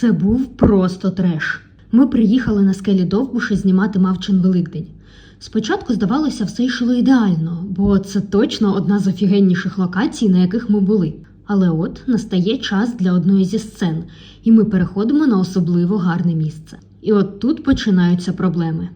Це був просто треш. Ми приїхали на скелі Довбуша знімати Мавчин Великдень. Спочатку здавалося, все йшло ідеально, бо це точно одна з офігенніших локацій, на яких ми були. Але от настає час для одної зі сцен, і ми переходимо на особливо гарне місце. І от тут починаються проблеми.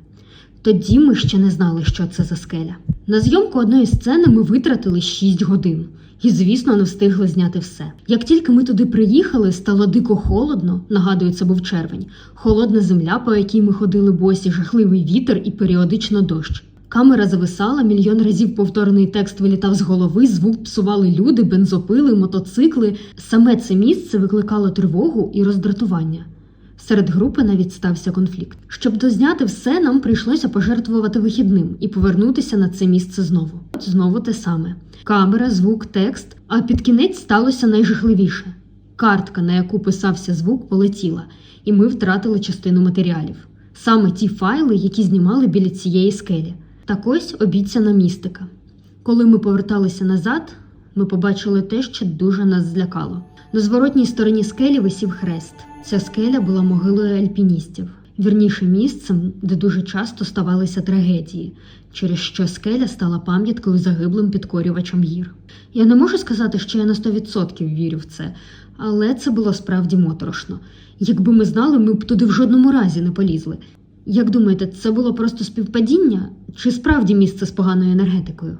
Тоді ми ще не знали, що це за скеля. На зйомку одної сцени ми витратили 6 годин. І, звісно, не встигли зняти все. Як тільки ми туди приїхали, стало дико холодно, нагадую, це був червень, холодна земля, по якій ми ходили босі, жахливий вітер і періодично дощ. Камера зависала, мільйон разів повторений текст вилітав з голови, звук псували люди, бензопили, мотоцикли. Саме це місце викликало тривогу і роздратування. Серед групи навіть стався конфлікт. Щоб дозняти все, нам прийшлося пожертвувати вихідним і повернутися на це місце знову. От знову те саме: камера, звук, текст. А під кінець сталося найжахливіше. Картка, на яку писався звук, полетіла, і ми втратили частину матеріалів. Саме ті файли, які знімали біля цієї скелі. Так ось обіцяна містика. Коли ми поверталися назад, ми побачили те, що дуже нас злякало. На зворотній стороні скелі висів хрест. Ця скеля була могилою альпіністів, вірніше місцем, де дуже часто ставалися трагедії, через що скеля стала пам'яткою загиблим підкорювачам гір. Я не можу сказати, що я на 100% вірю в це, але це було справді моторошно. Якби ми знали, ми б туди в жодному разі не полізли. Як думаєте, це було просто співпадіння чи справді місце з поганою енергетикою?